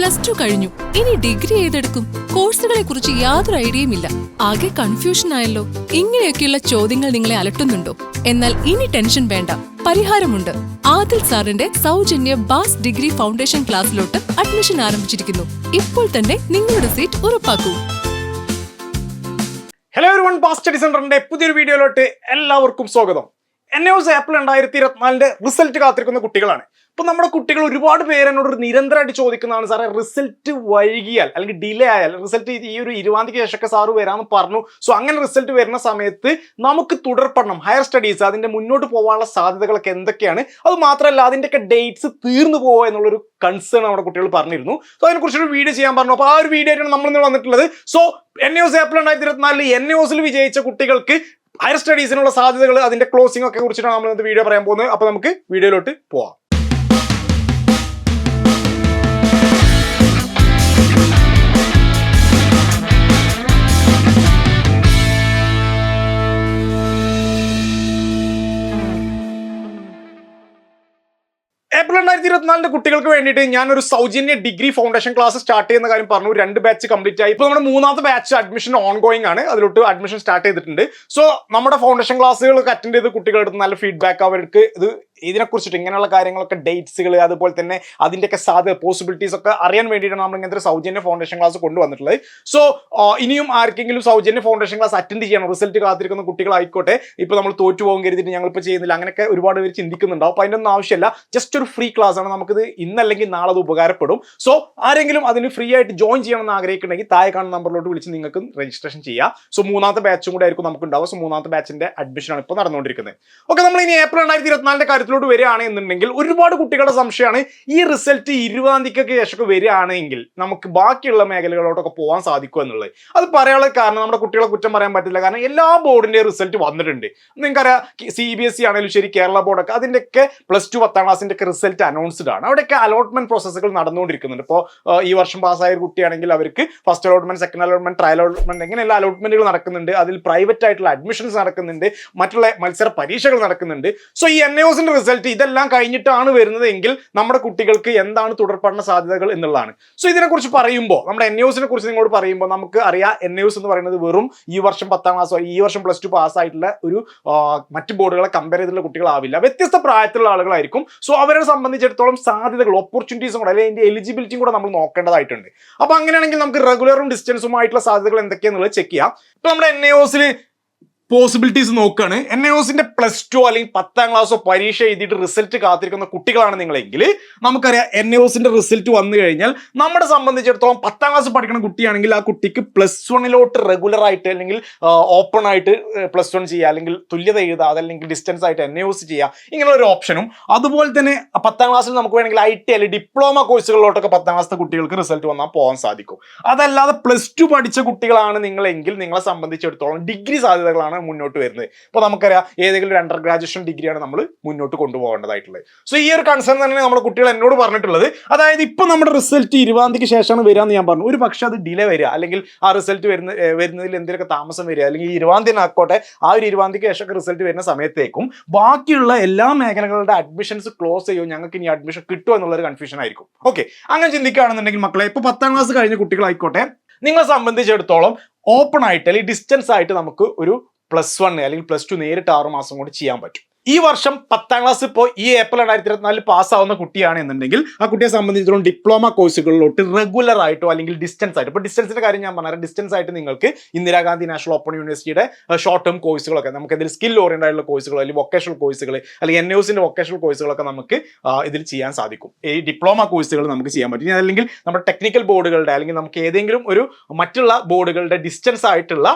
Plus two കഴിഞ്ഞു. ഇനി degree ഏതെടുക്കും? കോഴ്സുകളെ കുറിച്ച് യാതൊരു ഐഡിയയും ഇല്ല. ആകെ കൺഫ്യൂഷൻ ആയല്ലോ. ഇങ്ങനെയൊക്കെയുള്ള ചോദ്യങ്ങൾ നിങ്ങളെ അലട്ടുന്നുണ്ടോ? എന്നാൽ ഇനി ടെൻഷൻ വേണ്ട. പരിഹാരമുണ്ട്. ആദിൽ സാറിന്റെ സൗജന്യ ബാസ് ഡിഗ്രി ഫൗണ്ടേഷൻ ക്ലാസ്സിലോട്ട് അഡ്മിഷൻ ആരംഭിച്ചിരിക്കുന്നു. ഇപ്പോൾ തന്നെ നിങ്ങളുടെ സീറ്റ് ഉറപ്പാക്കൂ. ഹലോ ഒരു വൺ പാസ് സ്റ്റഡി സെന്ററിന്റെ പുതിയൊരു വീഡിയോയിലോട്ട് എല്ലാവർക്കും സ്വാഗതം. എൻ എസ് ഏപ്രിൽ രണ്ടായിരത്തി ഇരുപത്തിനാലിന്റെ റിസൾട്ട് കാത്തിരിക്കുന്ന കുട്ടികളാണ്. ഇപ്പൊ നമ്മുടെ കുട്ടികൾ ഒരുപാട് പേര് എന്നോട് നിരന്തരമായിട്ട് ചോദിക്കുന്നതാണ് സാറേ റിസൾട്ട് വൈകിയാൽ അല്ലെങ്കിൽ ഡിലേ ആയാൽ റിസൾട്ട് ഈ ഒരു ഇരുപതാം തീയതി ശേഷമൊക്കെ സാറ് വരാമെന്ന് പറഞ്ഞു. സോ അങ്ങനെ റിസൾട്ട് വരുന്ന സമയത്ത് നമുക്ക് തുടർ പഠനം ഹയർ സ്റ്റഡീസ് അതിന്റെ മുന്നോട്ട് പോകാനുള്ള സാധ്യതകളൊക്കെ എന്തൊക്കെയാണ്? അത് മാത്രമല്ല അതിന്റെയൊക്കെ ഡേറ്റ്സ് തീർന്നു പോകുക എന്നുള്ളൊരു കൺസേൺ നമ്മുടെ കുട്ടികൾ പറഞ്ഞിരുന്നു. സോ അതിനെക്കുറിച്ചൊരു വീഡിയോ ചെയ്യാൻ പറഞ്ഞു. അപ്പോൾ ആ ഒരു വീഡിയോ ആയിട്ടാണ് നമ്മൾ ഇന്ന് വന്നിട്ടുള്ളത് സോ എൻ എസ് ഏപ്രിൽ രണ്ടായിരത്തി ഇരുപത്തിനാലിൽ എൻ എസിൽ വിജയിച്ച കുട്ടികൾക്ക് ഹയർ സ്റ്റഡീസിനുള്ള സാധ്യതകൾ അതിന്റെ ക്ലോസിംഗ് ഒക്കെ കുറിച്ചിട്ടാണ് നമ്മൾ ഇന്നത്തെ വീഡിയോ പറയാൻ പോകുന്നത്. അപ്പോൾ നമുക്ക് വീഡിയോയിലോട്ട് പോവാം. ഇരുപത്തിനാലിന്റെ കുട്ടികൾക്ക് വേണ്ടിയിട്ട് ഞാൻ ഒരു സൗജന്യ ഡിഗ്രി ഫൗണ്ടേഷൻ ക്ലാസ് സ്റ്റാർട്ട് ചെയ്യുന്ന കാര്യം പറഞ്ഞു. രണ്ട് ബാച്ച് കംപ്ലീറ്റ് ആയി. ഇപ്പൊ നമ്മുടെ മൂന്നാമത്തെ ബാച്ച് അഡ്മിഷൻ ഓൺ ഗോയിങ് ആണ്. അതിലോട്ട് അഡ്മിഷൻ സ്റ്റാർട്ട് ചെയ്തിട്ടുണ്ട്. സോ നമ്മുടെ ഫൗണ്ടേഷൻ ക്ലാസ്സുകളൊക്കെ അറ്റൻഡ് ചെയ്ത് കുട്ടികളുടെ നല്ല ഫീഡ്ബാക്ക് അവർക്ക് ഇത് ഇതിനെക്കുറിച്ചിട്ട് ഇങ്ങനെയുള്ള കാര്യങ്ങളൊക്കെ ഡേറ്റ്സുകൾ അതുപോലെ തന്നെ അതിന്റെയൊക്കെ സാധ്യത പോസിബിലിറ്റീസ് ഒക്കെ അറിയാൻ വേണ്ടിയിട്ടാണ് നമ്മൾ ഇങ്ങനത്തെ സൗജന്യ ഫൗണ്ടേഷൻ ക്ലാസ് കൊണ്ടുവന്നിട്ടുള്ളത്. സോ ഇനിയും ആർക്കെങ്കിലും സൗജന്യ ഫൗണ്ടേഷൻ ക്ലാസ് അറ്റൻഡ് ചെയ്യണം റിസൾട്ട് കാത്തിരിക്കുന്ന കുട്ടികളായിക്കോട്ടെ ഇപ്പോൾ നമ്മൾ തോറ്റു പോകും കരുതിയിട്ട് ഞങ്ങളിപ്പോൾ ചെയ്യുന്നില്ല. അങ്ങനെയൊക്കെ ഒരുപാട് പേര് ചിന്തിക്കുന്നുണ്ടാവും. അപ്പോൾ അതിന്റെ ഒന്നും ആവശ്യമില്ല. ജസ്റ്റ് ഒരു ഫ്രീ ക്ലാസ് ആണ്. നമുക്കിത് ഇന്നല്ലെങ്കിൽ നാളെ അത് ഉപകാരപ്പെടും. സോ ആരെങ്കിലും അതിന് ഫ്രീ ആയിട്ട് ജോയിൻ ചെയ്യണം എന്ന് ആഗ്രഹിക്കുന്നുണ്ടെങ്കിൽ താഴെ കാണുന്ന നമ്പറിലോട്ട് വിളിച്ച് നിങ്ങൾക്ക് രജിസ്ട്രേഷൻ ചെയ്യാം. സോ മൂന്നാമത്തെ ബാച്ചും കൂടെ ആയിരിക്കും നമുക്ക് ഉണ്ടാവും സോ മൂന്നാമത്തെ ബാച്ചിന്റെ അഡ്മിഷൻ ആണ് ഇപ്പോൾ നടന്നുകൊണ്ടിരിക്കുന്നത്. ഓക്കെ നമ്മൾ ഇനി ഏപ്രിൽ രണ്ടായിരത്തി ഇരുപത്തിനാലിന്റെ കാര്യത്തിലോട്ട് വരികയാണ് എന്നുണ്ടെങ്കിൽ ഒരുപാട് കുട്ടികളുടെ സംശയമാണ്. ഈ റിസൾട്ട് ഇരുപതാം തീയതിക്കൊക്കെ ശേഷമൊക്കെ വരികയാണെങ്കിൽ നമുക്ക് ബാക്കിയുള്ള മേഖലകളിലോട്ടൊക്കെ പോകാൻ സാധിക്കും എന്നുള്ളത്. അത് പറയാനുള്ള കാരണം നമ്മുടെ കുട്ടികളെ കുറ്റം പറയാൻ പറ്റില്ല. കാരണം എല്ലാ ബോർഡിന്റെ റിസൾട്ട് വന്നിട്ടുണ്ട്. നിങ്ങൾക്കറിയാം സി ബി എസ് സി ആണെങ്കിലും ശരി കേരള ബോർഡൊക്കെ അതിന്റെയൊക്കെ പ്ലസ് ടു പത്താം ക്ലാസ്സിന്റെ ഒക്കെ റിസൾട്ട് അനൗൺസ്ഡ് ആണ്. അവിടെയൊക്കെ അലോട്ട്മെന്റ് പ്രോസസ്സുകൾ നടന്നുകൊണ്ടിരിക്കുന്നുണ്ട്. ഇപ്പോൾ ഈ വർഷം പാസ്സായ കുട്ടിയാണെങ്കിൽ അവർക്ക് first allotment second allotment trial allotment ഇങ്ങനെയുള്ള അലോട്ട്മെന്റുകൾ നടക്കുന്നുണ്ട്. അതിൽ പ്രൈവറ്റ് ആയിട്ടുള്ള അഡ്മിഷൻസ് നടക്കുന്നുണ്ട്. മറ്റുള്ള മത്സര പരീക്ഷകൾ നടക്കുന്നുണ്ട്. സോ ഈ എൻ എസിന്റെ റിസൾട്ട് ഇതെല്ലാം കഴിഞ്ഞിട്ടാണ് വരുന്നത് എങ്കിൽ നമ്മുടെ കുട്ടികൾക്ക് എന്താണ് തുടർപഠന സാധ്യതകൾ എന്നുള്ളതാണ്. സോ ഇതിനെക്കുറിച്ച് പറയുമ്പോൾ നമ്മുടെ എൻ എസിനെ കുറിച്ച് നിങ്ങളോട് പറയുമ്പോൾ നമുക്ക് അറിയാം എൻ എസ് എന്ന് പറയുന്നത് വെറും ഈ വർഷം പത്താം ക്ലാസ് ഈ വർഷം പ്ലസ് ടു പാസ്സായിട്ടുള്ള ഒരു മറ്റു ബോർഡുകളെ കമ്പയർ ചെയ്തിട്ടുള്ള കുട്ടികളാവില്ല. വ്യത്യസ്ത പ്രായത്തിലുള്ള ആളുകളായിരിക്കും. സോ അവരെ സംബന്ധിച്ചിടത്തോളം സാധ്യതകൾ ഓപ്പർച്യൂണിറ്റീസും കൂടെ അല്ലെങ്കിൽ അതിന്റെ എലിജിബിലിറ്റിയും കൂടെ നമ്മൾ നോക്കേണ്ടതായിട്ടുണ്ട്. അപ്പോൾ അങ്ങനെയാണെങ്കിൽ നമുക്ക് റെഗുലറും ഡിസ്റ്റൻസുമായിട്ടുള്ള സാധ്യതകൾ എന്തൊക്കെയാണെന്നുള്ളത് ചെക്ക് ചെയ്യാം. ഇപ്പോൾ നമ്മുടെ എൻ എസിൽ പോസിബിലിറ്റീസ് നോക്കുകയാണ് എൻ എ എസിന്റെ പ്ലസ് ടു അല്ലെങ്കിൽ പത്താം ക്ലാസ്സോ പരീക്ഷ എഴുതിയിട്ട് റിസൾട്ട് കാത്തിരിക്കുന്ന കുട്ടികളാണ് നിങ്ങളെങ്കിൽ നമുക്കറിയാം എൻ എസിന്റെ റിസൾട്ട് വന്നു കഴിഞ്ഞാൽ നമ്മളെ സംബന്ധിച്ചിടത്തോളം പത്താം ക്ലാസ് പഠിക്കുന്ന കുട്ടിയാണെങ്കിൽ ആ കുട്ടിക്ക് പ്ലസ് വണ്ണിലോട്ട് റെഗുലർ ആയിട്ട് അല്ലെങ്കിൽ ഓപ്പൺ ആയിട്ട് പ്ലസ് വൺ ചെയ്യുക അല്ലെങ്കിൽ തുല്യത എഴുതുക അതല്ലെങ്കിൽ ഡിസ്റ്റൻസ് ആയിട്ട് എൻ എസ് ചെയ്യുക ഇങ്ങനെ ഒരു ഓപ്ഷനും അതുപോലെ തന്നെ പത്താം ക്ലാസ്സിൽ നമുക്ക് വേണമെങ്കിൽ ഐ ടി അല്ലെങ്കിൽ ഡിപ്ലോമ കോഴ്സുകളിലോട്ടൊക്കെ പത്താം ക്ലാസ്സിലെ കുട്ടികൾക്ക് റിസൾട്ട് വന്നാൽ പോകാൻ സാധിക്കും. അതല്ലാതെ പ്ലസ് ടു പഠിച്ച കുട്ടികളാണ് നിങ്ങളെങ്കിൽ നിങ്ങളെ സംബന്ധിച്ചിടത്തോളം ഡിഗ്രി സാധ്യതകളാണ് മുന്നോട്ട് വരുന്നത്. ഇപ്പോൾ നമുക്കറിയാം ഏതെങ്കിലും ഒരു അണ്ടർ ഗ്രാജുവേഷൻ ഡിഗ്രിയാണ് നമ്മൾ മുന്നോട്ട് കൊണ്ടുപോകേണ്ടതായിട്ടുള്ളത്. സോ ഈ ഒരു കൺസേൺ തന്നെ നമ്മുടെ കുട്ടികൾ എന്നോട് പറഞ്ഞിട്ടുള്ളത്. അതായത് ഇപ്പം നമ്മുടെ റിസൾട്ട് ഇരുപതാം തീയതിക്ക് ശേഷമാണ് എന്ന് ഞാൻ പറഞ്ഞു. ഒരു പക്ഷേ അത് ഡിലേ വരിക അല്ലെങ്കിൽ ആ റിസൾട്ട് വരുന്ന വരുന്നതിൽ എന്തെങ്കിലുമൊക്കെ താമസം വരിക അല്ലെങ്കിൽ ഇരുപതാം ആക്കോട്ടെ ആ ഒരു ഇരുപതാം ശേഷമൊക്കെ റിസൾട്ട് വരുന്ന സമയത്തേക്കും ബാക്കിയുള്ള എല്ലാ മേഖലകളുടെ അഡ്മിഷൻസ് ക്ലോസ് ചെയ്യുമോ ഞങ്ങൾക്ക് ഇനി അഡ്മിഷൻ കിട്ടുമോ എന്നുള്ളൊരു കൺഫ്യൂഷൻ ആയിരിക്കും. ഓക്കെ അങ്ങനെ ചിന്തിക്കുകയാണെന്നുണ്ടെങ്കിൽ മക്കളെ ഇപ്പോൾ പത്താം ക്ലാസ് കഴിഞ്ഞ കുട്ടികളായിക്കോട്ടെ നിങ്ങളെ സംബന്ധിച്ചിടത്തോളം ഓപ്പൺ ആയിട്ട് അല്ലെങ്കിൽ ഡിസ്റ്റൻസ് ആയിട്ട് നമുക്ക് ഒരു പ്ലസ് വൺ അല്ലെങ്കിൽ പ്ലസ് ടു നേരിട്ട് ആറ് മാസം കൊണ്ട് ചെയ്യാൻ പറ്റും. ഈ വർഷം പത്താം ക്ലാസ് ഇപ്പോൾ ഈ ഏപ്രിൽ രണ്ടായിരത്തി ഇരുപത്തിനാലിൽ പാസ്സാവുന്ന കുട്ടിയാണ് എന്നുണ്ടെങ്കിൽ ആ കുട്ടിയെ സംബന്ധിച്ചിടത്തോളം ഡിപ്ലോമ കോഴ്സുകളിലോട്ട് റെഗുലർ ആയിട്ടോ അല്ലെങ്കിൽ ഡിസ്റ്റൻസ് ആയിട്ട്. ഇപ്പോൾ ഡിസ്റ്റൻസിന്റെ കാര്യം ഞാൻ പറഞ്ഞാൽ ഡിസ്റ്റൻസ് ആയിട്ട് നിങ്ങൾക്ക് ഇന്ദിരാഗാന്ധി നാഷണൽ ഓപ്പൺ യൂണിവേഴ്സിറ്റിയുടെ ഷോർട്ട് ടേം കോഴ്സുകളൊക്കെ നമുക്ക് ഇതിൽ സ്കിൽ ഓറിയന്റ് ആയിട്ടുള്ള കോഴ്സുകൾ അല്ലെങ്കിൽ വൊക്കേഷണൽ കോഴ്സുകൾ അല്ലെങ്കിൽ എൻ യുസിന്റെ വൊക്കേഷണൽ കോഴ്സുകളൊക്കെ നമുക്ക് ഇതിൽ ചെയ്യാൻ സാധിക്കും. ഈ ഡിപ്ലോമ കോഴ്സുകൾ നമുക്ക് ചെയ്യാൻ പറ്റും. അല്ലെങ്കിൽ നമ്മുടെ ടെക്നിക്കൽ ബോർഡുകളുടെ അല്ലെങ്കിൽ നമുക്ക് ഏതെങ്കിലും ഒരു മറ്റുള്ള ബോർഡുകളുടെ ഡിസ്റ്റൻസ് ആയിട്ടുള്ള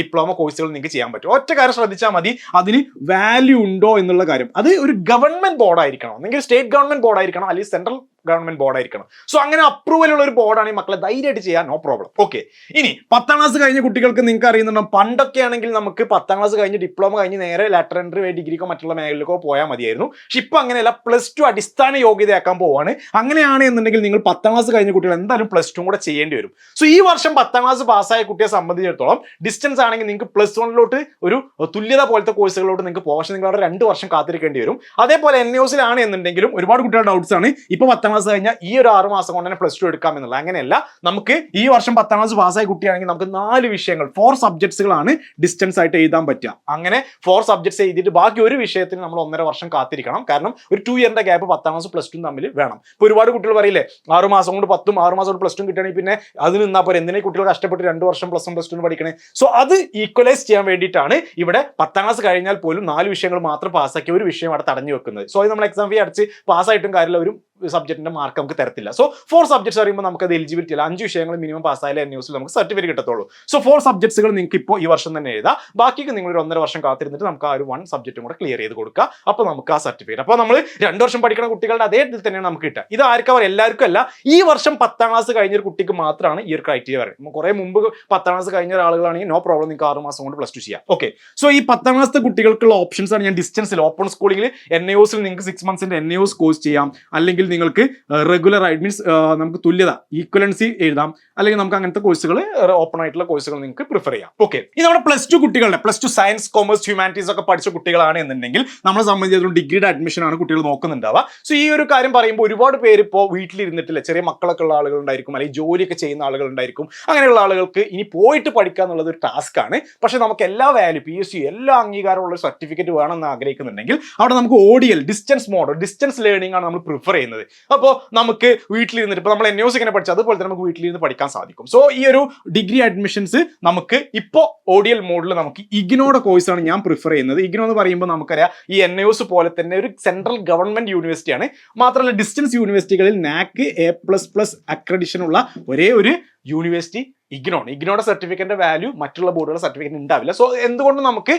ഡിപ്ലോമ കോഴ്സുകൾ നിങ്ങൾക്ക് ചെയ്യാൻ പറ്റും. ഒറ്റ കാര്യം ശ്രദ്ധിച്ചാൽ മതി. അതിന് വാല്യൂ ഉണ്ടോ എന്നുള്ള കാര്യം. അത് ഒരു ഗവൺമെന്റ് ബോർഡായിരിക്കണം അല്ലെങ്കിൽ സ്റ്റേറ്റ് ഗവൺമെന്റ് ബോർഡായിരിക്കണം അല്ലെങ്കിൽ സെൻട്രൽ ഗവൺമെന്റ് ബോർഡ് ആയിരിക്കണം. സോ അങ്ങനെ അപ്രൂവൽ ഉള്ള ഒരു ബോർഡാണ് ഈ മക്കളെ ധൈര്യമായിട്ട് ചെയ്യാൻ നോ പ്രോബ്ലം ഓക്കെ ഇനി പത്താം ക്ലാസ് കഴിഞ്ഞ കുട്ടികൾക്ക് നിങ്ങൾക്ക് അറിയുന്നുണ്ടോ പണ്ടൊക്കെ ആണെങ്കിൽ നമുക്ക് പത്താം ക്ലാസ് കഴിഞ്ഞ് ഡിപ്ലോമ കഴിഞ്ഞ് നേരെ ലെറ്റർ എൻട്രി ഡിഗ്രിക്കോ മറ്റുള്ള മേഖലയിലേക്കോ പോയാൽ മതിയായിരുന്നു. പക്ഷെ ഇപ്പൊ അങ്ങനെയല്ല പ്ലസ് ടു അടിസ്ഥാന യോഗ്യതയാക്കാൻ പോവാണ്. അങ്ങനെയാണ് എന്നുണ്ടെങ്കിൽ നിങ്ങൾ പത്താം ക്ലാസ് കഴിഞ്ഞ കുട്ടികൾ എന്തായാലും പ്ലസ് ടു കൂടെ ചെയ്യേണ്ടി വരും. സോ ഈ വർഷം പത്താം ക്ലാസ് പാസ്സായ കുട്ടിയെ സംബന്ധിച്ചിടത്തോളം ഡിസ്റ്റൻസ് ആണെങ്കിൽ നിങ്ങൾക്ക് പ്ലസ് വണ്ണിലോട്ട് ഒരു തുല്യത പോലത്തെ കോഴ്സുകളിലോട്ട് നിങ്ങൾക്ക് പോകാൻ നിങ്ങൾ രണ്ട് വർഷം കാത്തിരിക്കേണ്ടി വരും. അതേപോലെ എൻ എസിലാണ് എന്നുണ്ടെങ്കിലും ഒരുപാട് കുട്ടികളുടെ ഡൗട്ട്സ് ആണ്. ഇപ്പോൾ പത്താം ക്ലാസ് കഴിഞ്ഞാൽ ഈ ഒരു ആറ് മാസം കൊണ്ട് തന്നെ പ്ലസ് ടു എടുക്കാം എന്നുള്ളത്. അങ്ങനെയല്ല നമുക്ക് ഈ വർഷം പത്താം ക്ലാസ് പാസ്സായ കുട്ടിയാണെങ്കിൽ നമുക്ക് നാല് വിഷയങ്ങൾ ഫോർ സബ്ജക്ട്സുകളാണ് ഡിസ്റ്റൻസ് ആയിട്ട് എഴുതാൻ പറ്റുക. അങ്ങനെ ഫോർ സബ്ജക്ട്സ് എഴുതിയിട്ട് ബാക്കി ഒരു വിഷയത്തിന് നമ്മൾ ഒന്നര വർഷം കാത്തിരിക്കണം. കാരണം ഒരു ടു ഇയറിന്റെ ഗ്യാപ്പ് പത്താം ക്ലാസ് പ്ലസ് ടു തമ്മിൽ വേണം. ഇപ്പോൾ ഒരുപാട് കുട്ടികൾ പറയില്ലേ ആറ് മാസം കൊണ്ട് പത്തും ആറ് മാസം കൊണ്ട് പ്ലസ് ടു കിട്ടണമെങ്കിൽ പിന്നെ അത് നിന്നാൽ പോരെ എന്തിനാ കുട്ടികൾ കഷ്ടപ്പെട്ട് രണ്ട് വർഷം പ്ലസ് വൺ പ്ലസ് ടു പഠിക്കണേ? സോ അത് ഈക്വലൈസ് ചെയ്യാൻ വേണ്ടിയിട്ടാണ് ഇവിടെ പത്താം ക്ലാസ് കഴിഞ്ഞാൽ പോലും നാല് വിഷയങ്ങൾ മാത്രം പാസ്സാക്കിയ ഒരു വിഷയം അവിടെ തടഞ്ഞു വെക്കുന്നത്. സോ അത് നമ്മൾ എക്സാം ഫീ അടച്ച് പാസ്സായിട്ടും കാര്യമില്ല ഒരു സബ്ജക്റ്റിന്റെ മാർക്ക് നമുക്ക് തരത്തില്ല. സോ ഫോർ സബ്ജക്ട്സ് പറയുമ്പോൾ നമുക്ക് അത് എലിജിബിലിറ്റി അല്ല. അഞ്ച് വിഷയങ്ങൾ മിനിമം പാസ്സായാലേ എൻ ന്യൂസിൽ നമുക്ക് സർട്ടിഫിക്കറ്റ് കിട്ടത്തുള്ളൂ. സോ ഫോർ സബ്ജക്ട്സുകൾ നിങ്ങൾക്ക് ഇപ്പോൾ ഈ വർഷം തന്നെ എഴുതാം. ബാക്കിയൊക്കെ നിങ്ങൾ ഒരു ഒന്നര വർഷം കാത്തിരുന്നിട്ട് നമുക്ക് ആ ഒരു വൺ സബ്ജക്റ്റും കൂടെ ക്ലിയർ ചെയ്ത് കൊടുക്കുക അപ്പോൾ നമുക്ക് ആ സർട്ടിഫിക്കറ്റ് അപ്പോൾ നമ്മൾ രണ്ട് വർഷം പഠിക്കുന്ന കുട്ടികളുടെ അതേ ഇതിൽ തന്നെയാണ് നമുക്ക് കിട്ടുക. ഇത് ആർക്കും അവർ എല്ലാവർക്കും അല്ല. ഈ വർഷം പത്താം ക്ലാസ് കഴിഞ്ഞ ഒരു കുട്ടിക്ക് മാത്രമാണ് ഈ ഒരു ക്രൈറ്റീരിയ പറയുന്നത്. കുറേ മുമ്പ് പത്താം ക്ലാസ് കഴിഞ്ഞ ഒരാളുകളാണെങ്കിൽ നോ പ്രോബ്ലം നിങ്ങൾക്ക് ആറ് മാസം കൊണ്ട് പ്ലസ് ടു ചെയ്യാം. ഓക്കെ സോ ഈ പത്താം ക്ലാസ് കുട്ടികൾക്കുള്ള ഓപ്ഷൻസ് ആണ് ഞാൻ ഡിസ്റ്റൻസിൽ ഓപ്പൺ സ്കൂളിൽ എൻ എ നിങ്ങൾക്ക് സിക്സ് മന്ത്സിന്റെ എൻ എ കോഴ്സ് ചെയ്യാം. അല്ലെങ്കിൽ നിങ്ങൾക്ക് റെഗുലർ ആയിട്ട് മീൻസ് നമുക്ക് തുല്യത ഈക്വലൻസി എഴുതാം. അല്ലെങ്കിൽ നമുക്ക് അങ്ങനത്തെ കോഴ്സുകൾ ഓപ്പൺ ആയിട്ടുള്ള കോഴ്സുകൾ നിങ്ങൾക്ക് പ്രിഫർ ചെയ്യാം. ഓക്കെ ഇത് നമ്മുടെ പ്ലസ് ടു കുട്ടികളുടെ plus two science commerce humanities ഒക്കെ പഠിച്ച കുട്ടികളാണ് എന്നുണ്ടെങ്കിൽ നമ്മളെ സംബന്ധിച്ചിടത്തോളം ഡിഗ്രിയുടെ അഡ്മിഷൻ ആണ് കുട്ടികൾ നോക്കുന്നുണ്ടാവുക. സോ ഈ ഒരു കാര്യം പറയുമ്പോൾ ഒരുപാട് പേര് ഇപ്പോൾ വീട്ടിലിരുന്നിട്ടില്ല. ചെറിയ മക്കളൊക്കെ ഉള്ള ആളുകൾ ഉണ്ടായിരിക്കും അല്ലെങ്കിൽ ജോലിയൊക്കെ ചെയ്യുന്ന ആളുകൾ ഉണ്ടായിരിക്കും അങ്ങനെയുള്ള ആളുകൾക്ക് ഇനി പോയിട്ട് പഠിക്കുക എന്നുള്ളത് ഒരു ടാസ്ക് ആണ്. പക്ഷെ നമുക്ക് എല്ലാ വാല്യൂ പി എസ് സി എല്ലാ അംഗീകാരമുള്ള സർട്ടിഫിക്കറ്റ് വേണമെന്ന് ആഗ്രഹിക്കുന്നുണ്ടെങ്കിൽ അവിടെ നമുക്ക് ODL distance model distance learning ആണ് നമ്മൾ പ്രിഫർ ചെയ്യുന്നത്. അപ്പോൾ നമുക്ക് വീട്ടിലിരുന്നിട്ട് ഇപ്പോൾ നമ്മൾ എൻ ന്യൂസ് ഇങ്ങനെ പഠിച്ചത് അതുപോലെ തന്നെ നമുക്ക് വീട്ടിലിരുന്ന് പഠിക്കാൻ സാധിക്കും. സോ ഈ ഒരു ഡിഗ്രി അഡ്മിഷൻസ് നമുക്ക് ഇപ്പോൾ ഓഡിയൽ മോഡിൽ നമുക്ക് ഇഗ്നോയുടെ കോഴ്സാണ് ഞാൻ പ്രിഫർ ചെയ്യുന്നത്. ഇഗ്നോ എന്ന് പറയുമ്പോൾ നമുക്കറിയാം ഈ എൻ ന്യൂസ് പോലെ തന്നെ ഒരു സെൻട്രൽ ഗവൺമെന്റ് യൂണിവേഴ്സിറ്റിയാണ് മാത്രമല്ല ഡിസ്റ്റൻസ് യൂണിവേഴ്സിറ്റികളിൽ നാക്ക് എ പ്ലസ് പ്ലസ് അക്രഡിഷൻ ഉള്ള ഒരേ ഒരു യൂണിവേഴ്സിറ്റി ഇഗ്നോണ് ഇഗ്നോയുടെ സർട്ടിഫിക്കറ്റിന്റെ വാല്യൂ മറ്റുള്ള ബോർഡുകളുടെ സർട്ടിഫിക്കറ്റ് ഉണ്ടാവില്ല സോ എന്തുകൊണ്ട് നമുക്ക്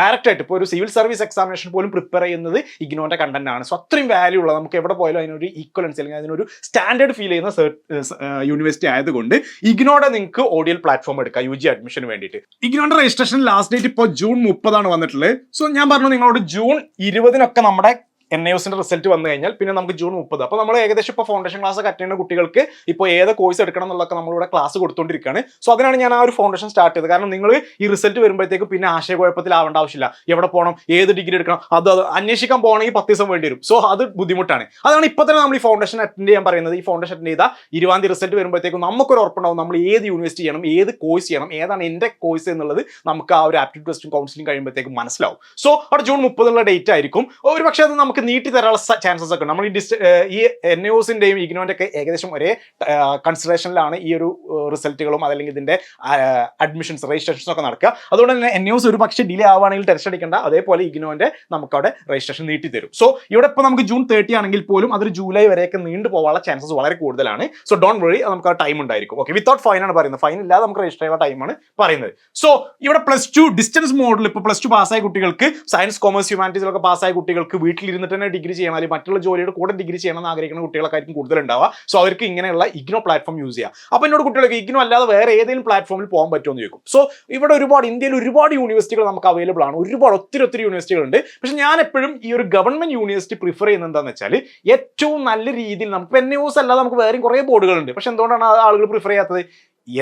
ഡയറക്റ്റ് ആയിട്ട് ഇപ്പോൾ ഒരു സിവിൽ സർവീസ് എക്സാമിനേഷൻ പോലും പ്രിപ്പയർ ചെയ്യുന്നത് ഇഗ്നോന്റെ കണ്ടന്റ് ആണ്. സോ അത്രയും വാല്യൂ ഉള്ള നമുക്ക് എവിടെ പോയാലും അതിനൊരു ഈക്വലൻസ് അല്ലെങ്കിൽ അതിനൊരു സ്റ്റാൻഡേർഡ് ഫീൽ ചെയ്യുന്ന യൂണിവേഴ്സിറ്റി ആയതുകൊണ്ട് ഇഗ്നോടെ നിങ്ങൾക്ക് ഓഡിയൽ പ്ലാറ്റ്ഫോം എടുക്കാം യു ജി അഡ്മിഷന് വേണ്ടിയിട്ട്. ഇഗ്നോന്റെ രജിസ്ട്രേഷൻ ലാസ്റ്റ് ഡേറ്റ് ഇപ്പോൾ ജൂൺ മുപ്പതാണ് വന്നിട്ടുള്ളത്. സോ ഞാൻ പറഞ്ഞു നിങ്ങളോട് ജൂൺ ഇരുപതിനൊക്കെ നമ്മുടെ എൻ ഐസിന്റെ റിസൾട്ട് വന്നു കഴിഞ്ഞാൽ പിന്നെ നമുക്ക് ജൂൺ മുപ്പത്. അപ്പോൾ നമ്മൾ ഏകദേശം ഇപ്പോൾ ഫൗണ്ടേഷൻ ക്ലാസ് അറ്റൻഡ് ചെയ്യുന്ന കുട്ടികൾക്ക് ഇപ്പോൾ ഏത് കോഴ്സ് എടുക്കണം എന്നുള്ളതൊക്കെ നമ്മളിവിടെ ക്ലാസ് കൊടുത്തുകൊണ്ടിരിക്കുകയാണ് സോ അതിനാണ് ഞാൻ ആ ഒരു ഫൗണ്ടേഷൻ സ്റ്റാർട്ട് ചെയ്തത്. കാരണം നിങ്ങൾ ഈ റിസൾട്ട് വരുമ്പോഴത്തേക്ക് പിന്നെ ആശയക്കുഴപ്പത്തിലാവേണ്ട ആവശ്യമില്ല. എവിടെ പോകണം ഏത് ഡിഗ്രി എടുക്കണം അത് അത് അന്വേഷിക്കാൻ പോകണമെങ്കിൽ പത്ത് ദിവസം വേണ്ടി വരും. സോ അത് ബുദ്ധിമുട്ടാണ്. അതാണ് ഇപ്പോൾ തന്നെ നമ്മൾ ഈ ഫൗണ്ടേഷൻ അറ്റൻഡ് ചെയ്യാൻ പറയുന്നത്. ഈ ഫൗണ്ടേഷൻ അറ്റൻഡ് ചെയ്താൽ ഇരുപതാം തീയതി റിസൾട്ട് വരുമ്പോഴത്തേക്കും നമുക്കൊരു ഉറപ്പുണ്ടാവും. നമ്മൾ ഏത് യൂണിവേഴ്സിറ്റി ചെയ്യണം ഏത് കോഴ്സ് ചെയ്യണം ഏതാണ് എന്റെ കോഴ്സ് എന്നുള്ളത് നമുക്ക് ആ ഒരു ആപ്റ്റിറ്റ്യൂഡ് ടെസ്റ്റും കൗൺസിലിംഗ് കഴിയുമ്പോഴത്തേക്കും മനസ്സിലാവും. സോ അവിടെ ജൂൺ മുപ്പതുള്ള ഡേറ്റ് ആയിരിക്കും. ഒരു പക്ഷേ അത് നമുക്ക് നീട്ടി തരാനുള്ള ചാൻസസ് ഒക്കെ നമ്മൾ ഈ ഡിസ് ഈ എൻ ഒസിന്റെയും ഇഗ്നോന്റെ ഒക്കെ ഏകദേശം ഒരേ കൺസിഡറേഷനിലാണ് ഈ ഒരു റിസൾട്ടുകളും അതല്ലെങ്കിൽ ഇതിന്റെ അഡ്മിഷൻസ് രജിസ്ട്രേഷൻസ് ഒക്കെ നടക്കുക. അതുകൊണ്ട് തന്നെ എൻ ഒസ് ഒരു പക്ഷേ ഡിലേ ആവുകയാണെങ്കിൽ ടെസ്റ്റ് അടിക്കേണ്ട. അതേപോലെ ഇഗ്നോന്റെ നമുക്കവിടെ രജിസ്ട്രേഷൻ നീട്ടി തരും. സോ ഇവിടെ ഇപ്പോൾ നമുക്ക് ജൂൺ തേർട്ടി ആണെങ്കിൽ പോലും അതൊരു ജൂലൈ വരെയൊക്കെ നീണ്ടു പോകാനുള്ള ചാൻസസ് വളരെ കൂടുതലാണ്. സോ ഡോണ്ട് വറി നമുക്ക് ആ ടൈം ഉണ്ടായിരിക്കും. ഓക്കെ വിത്തൗട്ട് ഫൈൻ ആണ് പറയുന്നത്. ഫൈൻ ഇല്ലാതെ നമുക്ക് രജിസ്റ്റർ ചെയ്യുന്ന ടൈമാണ് പറയുന്നത്. സോ ഇവിടെ പ്ലസ് ടു ഡിസ്റ്റൻസ് മോഡിൽ ഇപ്പോൾ പ്ലസ് ടു പാസ്സായ കുട്ടികൾക്ക് സയൻസ് കോമേഴ്സ് ഹ്യൂമാനിറ്റീസിലൊക്കെ പാസ്സായ കുട്ടികൾക്ക് വീട്ടിലിരുന്നിട്ട് തന്നെ ഡിഗ്രി ചെയ്യണം അല്ലെങ്കിൽ മറ്റുള്ള ജോലിയുടെ കൂടെ ഡിഗ്രി ചെയ്യണം എന്ന് ആഗ്രഹിക്കുന്ന കുട്ടികളൊക്കെ കൂടുതൽ ഉണ്ടാവുക സോ അവർക്ക് ഇങ്ങനെയുള്ള ഇഗ്നോ പ്ലാറ്റ്ഫോം യൂസ് ചെയ്യാം. അപ്പോൾ എന്നോട് കുട്ടികൾക്ക് ഇഗ്നോ അല്ലാതെ വേറെ ഏതെങ്കിലും പ്ലാറ്റ്ഫോമിൽ പോകാൻ പറ്റുമെന്ന് ചോദിക്കും. സോ ഇവിടെ ഒരുപാട് ഇന്ത്യയിൽ ഒരുപാട് യൂണിവേഴ്സിറ്റികൾ നമുക്ക് അവൈലബിൾ ആണ്. ഒരുപാട് ഒത്തിരി ഒത്തിരി യൂണിവേഴ്സിറ്റികളുണ്ട് പക്ഷെ ഞാൻ എപ്പോഴും ഈ ഒരു ഗവൺമെന്റ് യൂണിവേഴ്സിറ്റി പ്രിഫർ ചെയ്യുന്നത് എന്താണെന്ന് വെച്ചാൽ ഏറ്റവും നല്ല രീതിയിൽ നമുക്ക് എൻ അല്ലാതെ നമുക്ക് വേറെയും കുറേ ബോർഡുകളുണ്ട് പക്ഷെ എന്തുകൊണ്ടാണ് ആളുകൾ പ്രിഫർ ചെയ്യാത്തത്?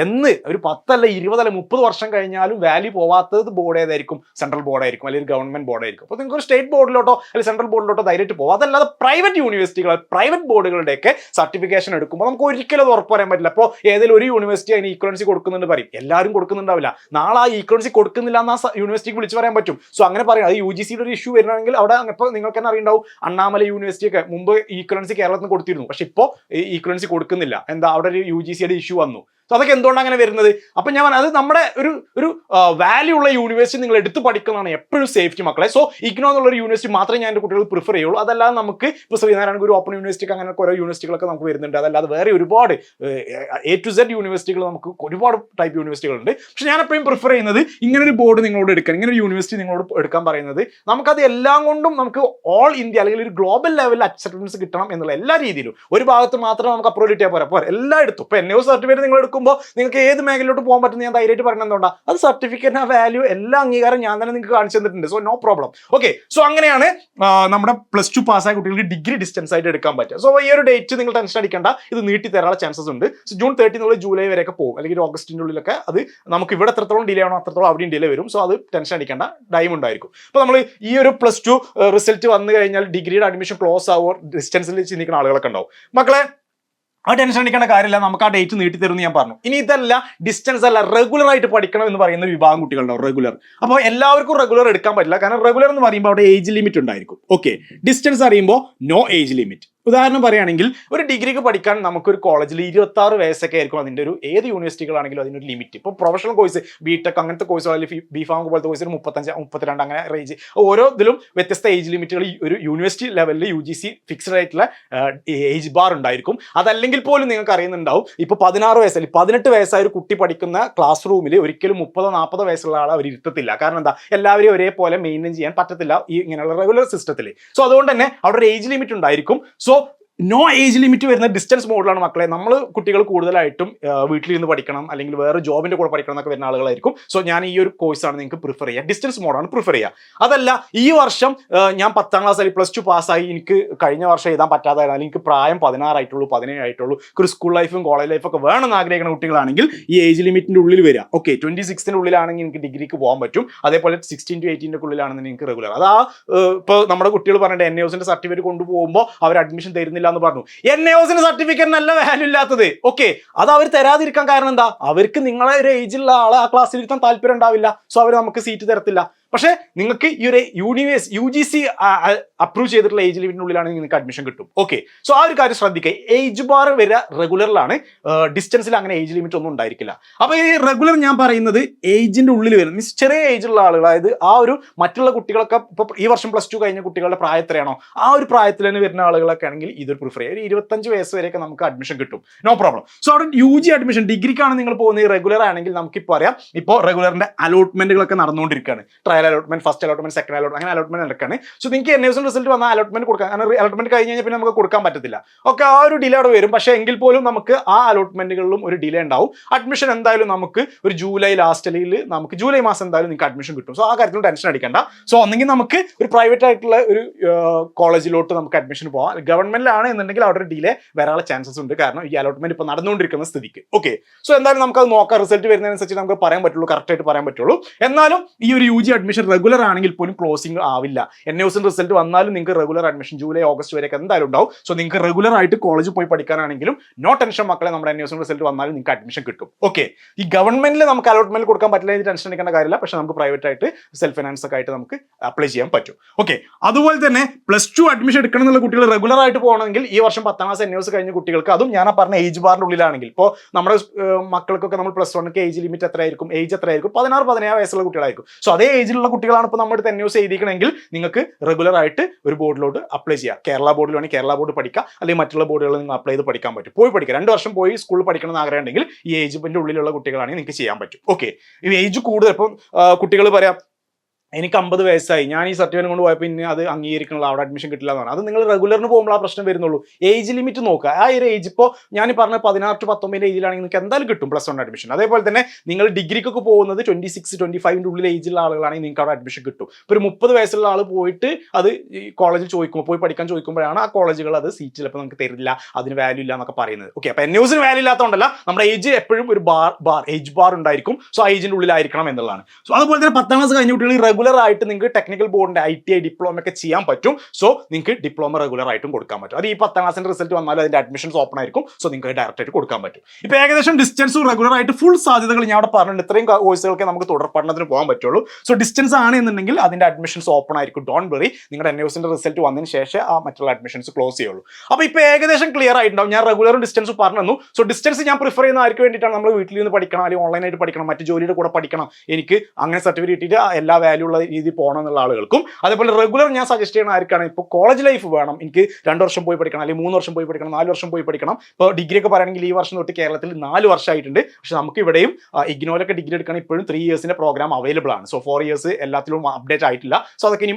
എന്ന് ഒരു പത്തല്ല ഇരുപതല്ല മുപ്പത് വർഷം കഴിഞ്ഞാലും വാല്യൂ പോവാത്തത് ബോർഡ് ഏതായിരിക്കും? സെൻട്രൽ ബോർഡ് ആയിരിക്കും അല്ലെങ്കിൽ ഗവൺമെന്റ് ബോർഡ് ആയിരിക്കും. അപ്പോൾ നിങ്ങൾക്ക് ഒരു സ്റ്റേറ്റ് ബോർഡിലോട്ടോ അല്ലെങ്കിൽ സെൻട്രൽ ബോർഡിലോട്ടോ ധൈര്യമായിട്ട് പോകും അതല്ലാതെ പ്രൈവറ്റ് യൂണിവേഴ്സിറ്റികൾ പ്രൈവറ്റ് ബോർഡുകളുടെയൊക്കെ സർട്ടിഫിക്കേഷൻ എടുക്കുമ്പോൾ നമുക്ക് ഒരിക്കലും അത് ഉറപ്പ് പറയാൻ പറ്റില്ല. അപ്പോൾ ഏതെങ്കിലും ഒരു യൂണിവേഴ്സിറ്റി അതിന് ഈക്വൻസി കൊടുക്കുന്നുണ്ട് പറയും. എല്ലാവരും കൊടുക്കുന്നുണ്ടാവില്ല. നാളെ ആ ഈക്വൻസി കൊടുക്കുന്നില്ല എന്ന് ആ യൂണിവേഴ്സിറ്റിക്ക് വിളിച്ചു പറയാൻ പറ്റും. സോ അങ്ങനെ പറയാം. അത് യു ജി സിയുടെ ഒരു ഇഷ്യൂ വരണമെങ്കിൽ അവിടെ ഇപ്പോൾ നിങ്ങൾക്ക് തന്നെ അറിയുണ്ടാവും. അണ്ണാമല യൂണിവേഴ്സിറ്റി ഒക്കെ മുമ്പ് ഈക്വൻസി കേരളത്തിൽ നിന്ന് കൊടുത്തിരുന്നു. പക്ഷെ ഇപ്പോൾ ഈക്വൻസി കൊടുക്കുന്നില്ല. എന്താ അവിടെ ഒരു യു ജി സിയുടെ ഇഷ്യൂ വന്നു. സോ അതൊക്കെ എന്തുകൊണ്ടാണ് അങ്ങനെ വരുന്നത്? അപ്പം ഞാൻ അത് നമ്മുടെ ഒരു ഒരു വാല്യൂ ഉള്ള യൂണിവേഴ്സിറ്റി നിങ്ങൾ എടുത്ത് പഠിക്കുന്നതാണ് എപ്പോഴും സേഫ്റ്റി മക്കളെ. സോ ഇഗ്നോ എന്നുള്ള ഒരു യൂണിവേഴ്സിറ്റി മാത്രമേ ഞാൻ എന്റെ കുട്ടികൾ പ്രിഫർ ചെയ്യുള്ളൂ. അതല്ലാതെ നമുക്ക് ഇപ്പോൾ ശ്രീനാരായണ ഗുരു ഓപ്പൺ യൂണിവേഴ്സിറ്റി അങ്ങനെ ഓരോ യൂണിവേഴ്സിറ്റികളൊക്കെ നമുക്ക് വരുന്നുണ്ട്. അതല്ലാതെ വേറെ ഒരുപാട് എ ടു സെഡ് യൂണിവേഴ്സിറ്റികൾ നമുക്ക് ഒരുപാട് ടൈപ്പ് യൂണിവേഴ്സിറ്റികളുണ്ട് പക്ഷെ ഞാൻ എപ്പോഴും പ്രിഫർ ചെയ്യുന്നത് ഇങ്ങനെ ഒരു ബോർഡ് നിങ്ങളോട് എടുക്കാൻ ഇങ്ങനെ ഒരു യൂണിവേഴ്സിറ്റി നിങ്ങളോട് എടുക്കാൻ പറയുന്നത് നമുക്കത് എല്ലാം കൊണ്ടും നമുക്ക് ഓൾ ഇന്ത്യ അല്ലെങ്കിൽ ഒരു ഗ്ലോബൽ ലെവലിൽ അക്സെപ്റ്റൻസ് കിട്ടണം എന്നുള്ള എല്ലാ രീതിയിലും. ഒരു ഭാഗത്ത് മാത്രം നമുക്ക് അപ്രൂവൽ കിട്ടിയാൽ പോരാ. പോരാ. എല്ലായിടത്തും ഇപ്പോൾ എൻ സർട്ടിഫിക്കറ്റ് നിങ്ങൾ എടുക്കും എടുക്കുമ്പോൾ നിങ്ങൾക്ക് ഏത് മേഖലയിലോട്ട് പോകാൻ പറ്റുന്ന ഞാൻ ധൈര്യമായിട്ട് പറയുന്നത് അത് സർട്ടിഫിക്കറ്റിന് ആ വാല്യൂ എല്ലാ അംഗീകാരം ഞാൻ തന്നെ നിങ്ങൾക്ക് കാണിച്ചു തന്നിട്ടുണ്ട്. So no problem okay so അങ്ങനെയാണ് നമ്മുടെ പ്ലസ് ടു പാസ്സായ കുട്ടികൾക്ക് ഡിഗ്രി ഡിസ്റ്റൻസ് ആയിട്ട് എടുക്കാൻ പറ്റുക. സോ ഈ ഒരു ഡേറ്റ് നിങ്ങൾ ടെൻഷൻ അടിക്കേണ്ട. ഇത് നീട്ടി തരാനുള്ള ചാൻസസ് ഉണ്ട്. സോ ജൂൺ തേർട്ടി മുതൽ ജൂലൈ വരെയൊക്കെ പോകും. അല്ലെങ്കിൽ ഓഗസ്റ്റിന്റെ ഉള്ളിലൊക്കെ അത് നമുക്ക് ഇവിടെ എത്രത്തോളം ഡിലേ ആണോ അത്രത്തോളം അവിടെയും ഡിലേ വരും. സോ അത് ടെൻഷൻ അടിക്കേണ്ട. ടൈം ഉണ്ടായിരിക്കും. അപ്പോൾ നമ്മൾ ഈ ഒരു പ്ലസ് ടു റിസൾട്ട് വന്നു കഴിഞ്ഞാൽ ഡിഗ്രിയുടെ അഡ്മിഷൻ ക്ലോസ് ആവുമോ? ഡിസ്റ്റൻസിൽ ചിന്തിക്കുന്ന ആളുകളൊക്കെ ഉണ്ടാവും. മക്കളെ ആ ടെൻഷൻ അടിക്കേണ്ട കാര്യമില്ല. നമുക്ക് ആ ഡേറ്റ് നീട്ടി തരുമെന്ന് ഞാൻ പറഞ്ഞു. ഇനി ഇതല്ല ഡിസ്റ്റൻസ് അല്ല റെഗുലർ ആയിട്ട് പഠിക്കണം എന്ന് പറയുന്ന വിഭാഗം കുട്ടികളുണ്ടാവും റെഗുലർ അപ്പോൾ എല്ലാവർക്കും റെഗുലർ എടുക്കാൻ പറ്റില്ല. കാരണം റെഗുലർ എന്ന് പറയുമ്പോൾ അവിടെ ഏജ് ലിമിറ്റ് ഉണ്ടായിരിക്കും. ഓക്കെ ഡിസ്റ്റൻസ് അറിയുമ്പോൾ നോ ഏജ് ലിമിറ്റ് ഉദാഹരണം പറയുകയാണെങ്കിൽ ഒരു ഡിഗ്രിക്ക് പഠിക്കാൻ നമുക്കൊരു കോളേജിൽ ഇരുപത്തി ആറ് വയസ്സൊക്കെ ആയിരിക്കും അതിന്റെ ഒരു ഏത് യൂണിവേഴ്സിറ്റികളാണെങ്കിലും അതിനൊരു ലിമിറ്റ്. ഇപ്പോൾ പ്രൊഫഷണൽ കോഴ്സ് ബി ടെക് അങ്ങനത്തെ കോഴ്സുകളിൽ ബി ഫാം പോലത്തെ കോഴ്സിന് മുപ്പത്തഞ്ച് മുപ്പത്തിരണ്ട് അങ്ങനെ റേഞ്ച് ഓരോ ഇതിലും വ്യത്യസ്ത ഏജ് ലിമിറ്റുകൾ ഒരു യൂണിവേഴ്സിറ്റി ലെവലിൽ യു ജി സി ഫിക്സ്ഡ് ആയിട്ടുള്ള ഏജ് ബാർ ഉണ്ടായിരിക്കും. അതല്ലെങ്കിൽ പോലും നിങ്ങൾക്ക് അറിയുന്നുണ്ടാവും ഇപ്പോൾ പതിനാറ് വയസ്സ് അല്ലെങ്കിൽ പതിനെട്ട് വയസ്സായ ഒരു കുട്ടി പഠിക്കുന്ന ക്ലാസ് റൂമിൽ ഒരിക്കലും മുപ്പതോ നാൽപ്പതോ വയസ്സുള്ള ആളെ അവർ ഇരുത്തത്തില്ല. കാരണം എന്താ? എല്ലാവരെയും ഒരേപോലെ മെയിന്റെയിൻ ചെയ്യാൻ പറ്റത്തില്ല ഈ ഇങ്ങനെയുള്ള റെഗുലർ സിസ്റ്റത്തിൽ സോ അതുകൊണ്ട് തന്നെ അവിടെ ഒരു ഏജ് ലിമിറ്റ് ഉണ്ടായിരിക്കും. സോ നോ ഏജ് ലിമിറ്റ് വരുന്ന ഡിസ്റ്റൻസ് മോഡിലാണ് മക്കളെ. നമ്മൾ കുട്ടികൾ കൂടുതലായിട്ടും വീട്ടിലിരുന്ന് പഠിക്കണം അല്ലെങ്കിൽ വേറെ ജോബിന്റെ കൂടെ പഠിക്കണം എന്നൊക്കെ വരുന്ന ആളുകളായിരിക്കും. സോ ഞാൻ ഈ ഒരു കോഴ്സാണ് നിങ്ങൾക്ക് പ്രിഫർ ചെയ്യുക. ഡിസ്റ്റൻസ് മോഡാണ് പ്രിഫർ ചെയ്യുക. അതല്ല ഈ വർഷം ഞാൻ പത്താം ക്ലാസ് അല്ലെങ്കിൽ പ്ലസ് ടു പാസ്സായി എനിക്ക് കഴിഞ്ഞ വർഷം എഴുതാൻ പറ്റാതായിരുന്നു. അല്ലെങ്കിൽ എനിക്ക് പ്രായം പതിനാറായിട്ടുള്ളൂ പതിനേഴ് ആയിട്ടുള്ളൂ. ഒരു സ്കൂൾ ലൈഫും കോളേജ് ലൈഫൊക്കെ വേണമെന്ന് ആഗ്രഹിക്കുന്ന കുട്ടികളാണെങ്കിൽ ഈ ഏജ് ലിമിറ്റിന്റെ ഉള്ളിൽ വരിക. ഓക്കെ ട്വന്റി സിക്സിന്റെ ഉള്ളിലാണെങ്കിൽ എനിക്ക് ഡിഗ്രിക്ക് പോകാൻ പറ്റും. അതേപോലെ സിക്സ്റ്റീൻ ടു എയ്റ്റീന്റെ ഉള്ളിലാണെന്ന് നിങ്ങൾക്ക് റെഗുലർ അതാ ഇപ്പോൾ നമ്മുടെ കുട്ടികൾ പറഞ്ഞിട്ട് എൻ എസിന്റെ സർട്ടിഫിക്കറ്റ് കൊണ്ടുപോകുമ്പോൾ അവർ അഡ്മിഷൻ തരുന്നില്ല എന്ന് പറഞ്ഞു. എൻ എസിന് സർട്ടിഫിക്കറ്റിന് അല്ല വാല്യൂ ഇല്ലാത്തത്. ഓക്കെ അത് അവർ തരാതിരിക്കാൻ കാരണം എന്താ? അവർക്ക് നിങ്ങളെ ഒരു ഏജിലുള്ള ആളെ ആ ക്ലാസ്സിൽ ഇരുത്താൻ താല്പര്യം ഉണ്ടാവില്ല. സോ അവർ നമുക്ക് സീറ്റ് തരത്തില്ല. പക്ഷേ നിങ്ങൾക്ക് ഈ ഒരു universe U G C approve ചെയ്തിട്ടുള്ള ഏജ് ലിമിറ്റിനുള്ളിലാണെങ്കിൽ നിങ്ങൾക്ക് അഡ്മിഷൻ കിട്ടും. ഓക്കെ സോ ആ ഒരു കാര്യം ശ്രദ്ധിക്കുക ഏജ് ബാർ വരെ റെഗുലറിലാണ് ഡിസ്റ്റൻസിൽ അങ്ങനെ ഏജ് ലിമിറ്റ് ഒന്നും ഉണ്ടായിരിക്കില്ല. അപ്പോൾ ഈ റെഗുലർ ഞാൻ പറയുന്നത് ഏജിന്റെ ഉള്ളിൽ വരും. മീൻസ് ചെറിയ ഏജുള്ള ആളുകൾ അതായത് ആ ഒരു മറ്റുള്ള കുട്ടികളൊക്കെ ഇപ്പോൾ ഈ വർഷം പ്ലസ് ടു കഴിഞ്ഞ കുട്ടികളുടെ പ്രായത്തിലാണോ ആ ഒരു പ്രായത്തിൽ തന്നെ വരുന്ന ആളുകളൊക്കെ ആണെങ്കിൽ ഇതൊരു പ്രിഫർ ചെയ്യുക ഒരു ഇരുപത്തഞ്ച് വയസ്സ് വരെയൊക്കെ നമുക്ക് അഡ്മിഷൻ കിട്ടും. നോ പ്രോബ്ലം സോ അവിടെ യു ജി അഡ്മിഷൻ ഡിഗ്രിക്കാണ് നിങ്ങൾ പോകുന്നത്. റെഗുലർ ആണെങ്കിൽ നമുക്ക് നമുക്കിപ്പോൾ അറിയാം ഇപ്പോൾ റെഗുലറിന്റെ അലോട്ട്മെന്റുകളൊക്കെ നടന്നുകൊണ്ടിരിക്കുകയാണ്. Trial allotment first allotment second allotment അങ്ങനെ അലോട്ട്മെന്റ് നടക്കുകയാണ് സോ നിങ്ങൾക്ക് എൻ എസ് റിസൾട്ട് വന്നാൽ അലോട്ട്മെന്റ് കൊടുക്കാൻ കാരണം അലോട്ട്മെന്റ് കഴിഞ്ഞ് കഴിഞ്ഞാൽ പിന്നെ നമുക്ക് കൊടുക്കാൻ പറ്റത്തില്ല. ഓക്കെ ആ ഒരു ഡിലേ അവിടെ വരും. പക്ഷേ എങ്കിൽ പോലും നമുക്ക് ആ അലോട്ട്മെന്റുകളിലും ഒരു ഡിലേ ഉണ്ടാവും. അഡ്മിഷൻ എന്തായാലും നമുക്ക് ഒരു ജൂലൈ ലാസ്റ്റിൽ നമുക്ക് ജൂലൈ മാസം എന്തായാലും നിങ്ങൾക്ക് അഡ്മിഷൻ കിട്ടും. സോ ആ കാര്യത്തിൽ ടെൻഷൻ അടിക്കണ്ട. സോ ഒന്നെങ്കിൽ നമുക്ക് ഒരു പ്രൈവറ്റ് ആയിട്ടുള്ള ഒരു കോളേജിലോട്ട് നമുക്ക് അഡ്മിഷൻ പോവാം. ഗവൺമെന്റിലാണ് എന്നുണ്ടെങ്കിൽ അവിടെ ഒരു ഡിലേ വരാനുള്ള ചാൻസസ് ഉണ്ട്. കാരണം ഈ അലോട്ട്മെന്റ് ഇപ്പോൾ നടന്നുകൊണ്ടിരിക്കുന്ന സ്ഥിതിക്ക്. ഓക്കെ സോ എന്തായാലും നമുക്ക് അത് നോക്കാം. റിസൾട്ട് വരുന്നതിനനുസരിച്ച് നമുക്ക് പറയാൻ പറ്റുള്ളൂ. കറക്റ്റ് ആയിട്ട് പറയാൻ പറ്റുള്ളൂ. എന്നാലും ഈ ഒരു യു ജി അഡ്മിഷൻ റെഗുലർ ആണെങ്കിൽ പോലും ക്ലോസിംഗ് ആവില്ല. എൻ എസിന്റെ റിസൾട്ട് വന്നാലും നിങ്ങൾക്ക് റെഗുലർ അഡ്മിഷൻ ജൂലൈ ഓഗസ്റ്റ് വരെയൊക്കെ എന്തായാലും ഉണ്ടാവും. സോ നിങ്ങൾക്ക് റെഗുലർ ആയിട്ട് കോളേജിൽ പോയി പഠിക്കാനാണെങ്കിലും നോ ടെൻഷൻ മക്കളെ നമ്മുടെ എൻ എസിന്റെ റിസൾട്ട് വന്നാലും നിങ്ങൾക്ക് അഡ്മിഷൻ കിട്ടും. ഓക്കെ ഈ ഗവൺമെന്റിൽ നമുക്ക് അലോട്ട്മെന്റ് കൊടുക്കാൻ പറ്റില്ല എന്ന് ടെൻഷൻ എടുക്കേണ്ട കാര്യമില്ല. പക്ഷെ നമുക്ക് പ്രൈവറ്റ് ആയിട്ട് സെൽഫ് ഫിനാൻസ് ഒക്കെ ആയിട്ട് നമുക്ക് അപ്ലൈ ചെയ്യാൻ പറ്റും. ഓക്കെ അതുപോലെ തന്നെ പ്ലസ് ടു അഡ്മിഷൻ എടുക്കണം എന്നുള്ള കുട്ടികൾ റെഗുലർ ആയിട്ട് പോകണമെങ്കിൽ ഈ വർഷം പത്താം ക്ലാസ് എൻ എസ് കഴിഞ്ഞ കുട്ടികൾക്ക് അതും ഞാൻ പറഞ്ഞ ഏജ് ബാറിന്റെ ഉള്ളിലാണെങ്കിൽ. ഇപ്പോൾ നമ്മുടെ മക്കൾക്കൊക്കെ നമ്മൾ പ്ലസ് വണ്ണൊക്കെ ഏജ് ലിമിറ്റ് എത്രയായിരിക്കും? ഏജ് എത്രയായിരിക്കും? പതിനാറ് പതിനേഴ് വയസ്സുള്ള കുട്ടികളായിരിക്കും. സോ അതേ ഏജിലുള്ള കുട്ടികളാണ് ഇപ്പോൾ നമ്മുടെ എൻ യൂസ് എഴുതിക്കണമെങ്കിൽ നിങ്ങൾക്ക് റെഗുലർ ആയിട്ട് ഒരു ബോർഡിലോട്ട് അപ്ലൈ ചെയ്യാം. കേരള ബോർഡിൽ വേണമെങ്കിൽ കേരള ബോർഡ് പഠിക്കാം. അല്ലെങ്കിൽ മറ്റുള്ള ബോർഡുകളിൽ നിങ്ങൾ അപ്ലൈ ചെയ്ത് പഠിക്കാൻ പറ്റും. പോയി പഠിക്കാം. രണ്ട് വർഷം പോയി സ്കൂളിൽ പഠിക്കണം എന്ന് ആഗ്രഹമുണ്ടെങ്കിൽ ഈ ഏജ് ഉള്ളിലുള്ള കുട്ടികളാണെങ്കിൽ നിങ്ങൾക്ക് ചെയ്യാൻ പറ്റും. ഓക്കെ ഈ ഏജ് കൂടുതൽ ഇപ്പം കുട്ടികൾ പറയാം എനിക്ക് അമ്പത് വയസ്സായി. ഞാൻ ഈ സർട്ടിഫിക്കറ്റ് കൊണ്ട് പോയപ്പോൾ ഇനി അത് അംഗീകരിക്കണല്ലോ. അവിടെ അഡ്മിഷൻ കിട്ടില്ല എന്നാണ് അത് നിങ്ങൾ റെഗുലറിന് പോകുമ്പോൾ ആ പ്രശ്നം വരുന്നുള്ളൂ. ഏജ് ലിമിറ്റ് നോക്കുക. ആ ഒരു ഏജ് ഇപ്പോൾ ഞാൻ പറഞ്ഞ പതിനാറ് ടു പത്തൊമ്പതിന്റെ ഏജിലാണെങ്കിൽ നിങ്ങൾക്ക് എന്തായാലും കിട്ടും പ്ലസ് വൺ അഡ്മിഷൻ അതേപോലെ തന്നെ നിങ്ങൾ ഡിഗ്രിക്കൊക്കെ പോകുന്നത് ട്വന്റി സിക്സ് ട്വന്റി ഫൈവിന്റെ ഉള്ളിൽ ഏജിലുള്ള ആളുകളാണെങ്കിൽ നിങ്ങൾക്ക് അവിടെ അഡ്മിഷൻ കിട്ടും. ഇപ്പോൾ ഒരു മുപ്പത് വയസ്സുള്ള ആൾ പോയിട്ട് അത് കോളേജിൽ ചോദിക്കുമ്പോൾ പോയി പഠിക്കാൻ ചോദിക്കുമ്പോഴാണ് ആ കോളേജുകൾ അത് സീറ്റ് ചിലപ്പോൾ നമുക്ക് തരില്ല. അതിന് വാല്യൂ ഇല്ല എന്നൊക്കെ പറയുന്നത്. ഓക്കെ അപ്പോൾ എൻ ന്യൂസിന് വാല്യൂ ഇല്ലാത്തതുകൊണ്ടല്ല നമ്മുടെ ഏജ് എപ്പോഴും ഒരു ബാർ ബാർ ഏജ് ബാർ ഉണ്ടായിരിക്കും. സോ ആ ഏജിന്റെ ഉള്ളിലായിരിക്കണം എന്നുള്ളതാണ്. സോ അതുപോലെ തന്നെ പത്താം ക്ലാസ് കഴിഞ്ഞ കുട്ടികൾ റെഗുലർ ആയിട്ട് നിങ്ങൾക്ക് ടെക്നിക്കൽ ബോർഡിന്റെ ഐ ടി ഐ ഡിപ്ലോമ ഒക്കെ ചെയ്യാൻ പറ്റും. സോ നിങ്ങൾക്ക് ഡിപ്ലോമ റെഗുലർ ആയിട്ടും കൊടുക്കാൻ പറ്റും. അത് ഈ പത്താം ക്ലാസിന്റെ റിസൾട്ട് വന്നാലും അതിന്റെ അഡ്മിഷൻസ് ഓപ്പൺ ആയിരിക്കും. സോ നിങ്ങൾക്ക് ഡയറക്റ്റ് ആയിട്ട് കൊടുക്കാൻ പറ്റും. ഇപ്പൊ ഏകദേശം ഡിസ്റ്റൻസും റെഗുലർ ആയിട്ട് ഫുൾ സാധ്യതകൾ ഞാൻ അവിടെ പറഞ്ഞിട്ടുണ്ട്. ഇത്രയും കോഴ്സുകൾക്ക് നമുക്ക് തുടർ പഠനത്തിന് പോകാൻ പറ്റുള്ളൂ. സോ ഡിസ്റ്റൻസ് ആണ് എന്നുണ്ടെങ്കിൽ അതിന്റെ അഡ്മിഷൻസ് ഓപ്പൺ ആയിരിക്കും. ഡോൺ വെറി നിങ്ങളുടെ എൻ യൂസിന്റെ റിസൾട്ട് വന്നതിന് ശേഷം ആ മറ്റുള്ള അഡ്മിഷൻസ് ക്ലോസ് ചെയ്യുള്ളൂ. അപ്പോൾ ഇപ്പൊ ഏകദേശം ക്ലിയർ ആയിട്ടുണ്ടാവും. ഞാൻ റെഗുലറും ഡിസ്റ്റൻസ് പറഞ്ഞു സോ ഡിസ്റ്റൻസ് ഞാൻ പ്രിഫർ ചെയ്യുന്ന ആർക്ക് വേണ്ടിയിട്ടാണ് നമ്മൾ വീട്ടിൽ നിന്ന് പഠിക്കണം അല്ലെങ്കിൽ ഓൺലൈനായിട്ട് പഠിക്കണം. മറ്റു ജോലിയുടെ കൂടെ പഠിക്കണം. എനിക്ക് അങ്ങനെ സർട്ടിഫിക്കറ്റ് കിട്ടിയിട്ട് എല്ലാ വാല്യൂ താല്പര്യമുള്ള രീതി പോകണം എന്നുള്ള ആളുകൾക്കും അതേപോലെ റെഗുലർ ഞാൻ സജസ്റ്റ് ചെയ്യണ ആർക്കാണ് ഇപ്പോൾ കോളേജ് ലൈഫ് വേണം. എനിക്ക് രണ്ട് വർഷം പോയി പഠിക്കണം അല്ലെങ്കിൽ മൂന്ന് വർഷം പോയി പഠിക്കണം നാല് വർഷം പോയി പഠിക്കണം. ഇപ്പോൾ ഡിഗ്രി ഒക്കെ പറയുകയാണെങ്കിൽ ഈ വർഷം തൊട്ട് കേരളത്തിൽ നാല് വർഷമായിട്ടുണ്ട്. പക്ഷെ നമുക്ക് ഇവിടെയും ഇഗ്നോയിലൊക്കെ ഡിഗ്രി എടുക്കണം ഇപ്പോഴും ത്രീ ഇയേഴ്സിന്റെ പ്രോഗ്രാം അവൈലബിൾ ആണ്. സോ ഫോർ ഇയേഴ്സ് എല്ലാത്തിലും അപ്ഡേറ്റ് ആയിട്ടില്ല. സോ അതൊക്കെ ഇനി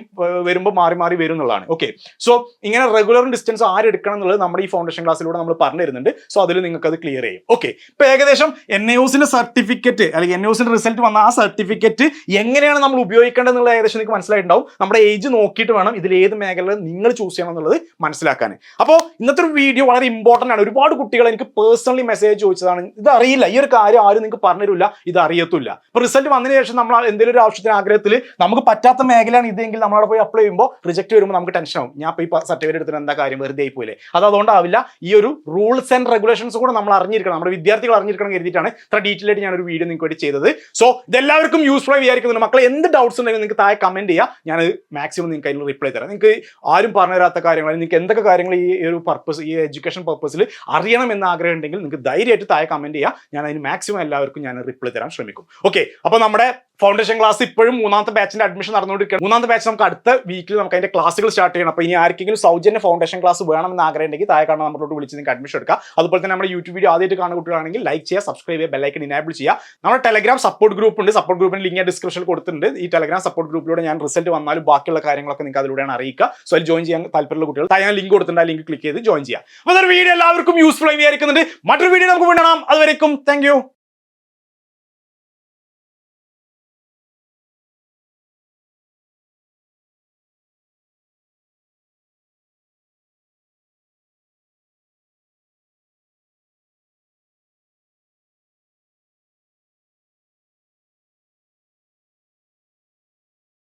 വരുമ്പോൾ മാറി മാറി വരും എന്നുള്ളതാണ് ഓക്കെ സോ ഇങ്ങനെ റെഗുലർ ഡിസ്റ്റൻസ് ആരെടുക്കണം എന്നുള്ളത് നമ്മുടെ ഈ ഫൗണ്ടേഷൻ ക്ലാസ്സിലൂടെ നമ്മൾ പറഞ്ഞു തരുന്നുണ്ട്. സോ അതിൽ നിങ്ങൾക്ക് അത് ക്ലിയർ ചെയ്യും. ഓക്കെ ഇപ്പൊ ഏകദേശം എൻ എസിന്റെ സർട്ടിഫിക്കറ്റ് അല്ലെങ്കിൽ എൻ എസിന്റെ റിസൾട്ട് വന്ന ആ സർട്ടിഫിക്കറ്റ് എങ്ങനെയാണ് നമ്മൾ ഉപയോഗിക്കേണ്ടത് എന്നുള്ളത് ഏകദേശം നിങ്ങൾക്ക് മനസ്സിലായിട്ടുണ്ടാവും. നമ്മുടെ ഏജ് നോക്കിയിട്ട് വേണം ഇതിൽ ഏത് മേഖല നിങ്ങൾ ചൂസ് ചെയ്യണം എന്നുള്ളത് മനസ്സിലാക്കാൻ അപ്പോൾ ഇന്നത്തെ ഒരു വീഡിയോ വളരെ ഇമ്പോർട്ടന്റ് ആണ്. ഒരുപാട് കുട്ടികൾ എനിക്ക് പേഴ്സണലി മെസ്സേജ് ചോദിച്ചതാണ്. ഇത് അറിയില്ല. ഈ ഒരു കാര്യം ആരും നിങ്ങൾക്ക് പറഞ്ഞുതരില്ല ഇത് അറിയത്തില്ല ഇപ്പോൾ റിസൾട്ട് വന്നതിന് ശേഷം നമ്മൾ എന്തെങ്കിലും ഒരു ആവശ്യത്തിന് ആഗ്രഹത്തിൽ നമുക്ക് പറ്റാത്ത മേഖലയാണ് ഇതെങ്കിൽ നമ്മളവിടെ പോയി അപ്ലൈ ചെയ്യുമ്പോൾ റിജക്ട് വരുമ്പോൾ നമുക്ക് ടെൻഷൻ ആവും. ഞാൻ ഇപ്പോൾ ഈ സർട്ടിഫിക്കറ്റ് എടുത്തിട്ട് എന്താ കാര്യം? വെറുതെ ആയി പോലെ അത് അതുകൊണ്ടാവില്ല. ഈ ഒരു റൂൾസ് ആൻഡ് റെഗുലേഷൻസ് കൂടെ നമ്മൾ അറിഞ്ഞിരിക്കണം. നമ്മുടെ വിദ്യാർത്ഥികൾ അറിഞ്ഞിരിക്കണം എഴുതിയിട്ടാണ് ഇത്ര ഡീറ്റെയിൽ ആയിട്ട് ഞാൻ ഒരു വീഡിയോ നിങ്ങൾക്ക് വേണ്ടി ചെയ്തത്. സോ ഇതെല്ലാവർക്കും യൂസ്ഫുൾ ആയി വിചാരിക്കുന്നുണ്ട്. മക്കളെ എന്ത് ഡൗട്ട്സ് ഉണ്ടെങ്കിലും നിങ്ങൾക്ക് താഴെ കമന്റ് ചെയ്യുക ഞാൻ മാക്സിമം നിങ്ങൾക്ക് അതിന് റിപ്ലൈ തരാം. നിങ്ങൾക്ക് ആരും പറഞ്ഞു തരാത്ത കാര്യങ്ങൾ നിങ്ങൾക്ക് എന്തൊക്കെ കാര്യങ്ങൾ ഈ ഒരു പർപ്പസ് ഈ എഡ്യൂക്കേഷൻ പർപ്പസിൽ അറിയണം എന്ന് ആഗ്രഹം ഉണ്ടെങ്കിൽ നിങ്ങൾക്ക് ധൈര്യമായിട്ട് താഴെ കമന്റ് ചെയ്യുക ഞാൻ അതിന് മാക്സിമം എല്ലാവർക്കും ഞാൻ റിപ്ലൈ തരാൻ ശ്രമിക്കും. ഓക്കെ അപ്പോൾ നമ്മുടെ ഫൗണ്ടേഷൻ ക്ലാസ് ഇപ്പോഴും മൂന്നാമത്തെ ബാച്ചിന്റെ അഡ്മിഷൻ നടന്നുകൊണ്ടിരിക്കുകയാണ്. മൂന്നാമത്തെ ബാച്ച് നമുക്ക് അടുത്ത വീക്കിൽ നമുക്ക് അതിന്റെ ക്ലാസ്സുകൾ സ്റ്റാർട്ട് ചെയ്യണം. അപ്പോൾ ഇനി ആർക്കെങ്കിലും സൗജന്യ ഫൗണ്ടേഷൻ ക്ലാസ് വേണമെന്ന് ആഗ്രഹം ഉണ്ടെങ്കിൽ താഴെ കാണാൻ നമ്മളോട് വിളിച്ച് നിങ്ങൾക്ക് അഡ്മിഷൻ എടുക്കാം. അതുപോലെ തന്നെ നമ്മുടെ യൂട്യൂബ് വീഡിയോ ആദ്യമായിട്ട് കാണുന്ന കുട്ടികളാണെങ്കിൽ ലൈക്ക് ചെയ്യുക സബ്സ്ക്രൈബ് ചെയ്യുക ബെല്ലൈക്കൻ ഇനാബിൾ ചെയ്യുക. നമ്മുടെ ടെലഗ്രാം സപ്പോർട്ട് ഗ്രൂപ്പ് ഉണ്ട്. സപ്പോർട്ട് ഗ്രൂപ്പിന്റെ ലിങ്ക് ഡിസ്ക്രിപ്ഷനിൽ കൊടുത്തിട്ടുണ്ട്. ഈ ടെലഗ്രാം സപ്പോർട്ട് ഗ്രൂപ്പിലൂടെ ഞാൻ റിസൾട്ട് വന്നാലും ബാക്കിയുള്ള കാര്യങ്ങളൊക്കെ നിങ്ങൾക്ക് അതിലൂടെയാണ് അറിയിക്കുക. സോ അതിൽ ജോയിൻ ചെയ്യാൻ താല്പര്യമുള്ള കുട്ടികൾ ഞാൻ ലിങ്ക് കൊടുത്തിട്ടുണ്ട്. ആ ലിങ്ക് ക്ലിക്ക് ചെയ്ത് ജോയിൻ ചെയ്യാം അപ്പോൾ വീഡിയോ എല്ലാവർക്കും യൂസ്ഫുൾ ആയി വിചാരിക്കുന്നുണ്ട്. മറ്റൊരു വീഡിയോ നമുക്ക് വേണം അതുവരേക്കും താങ്ക്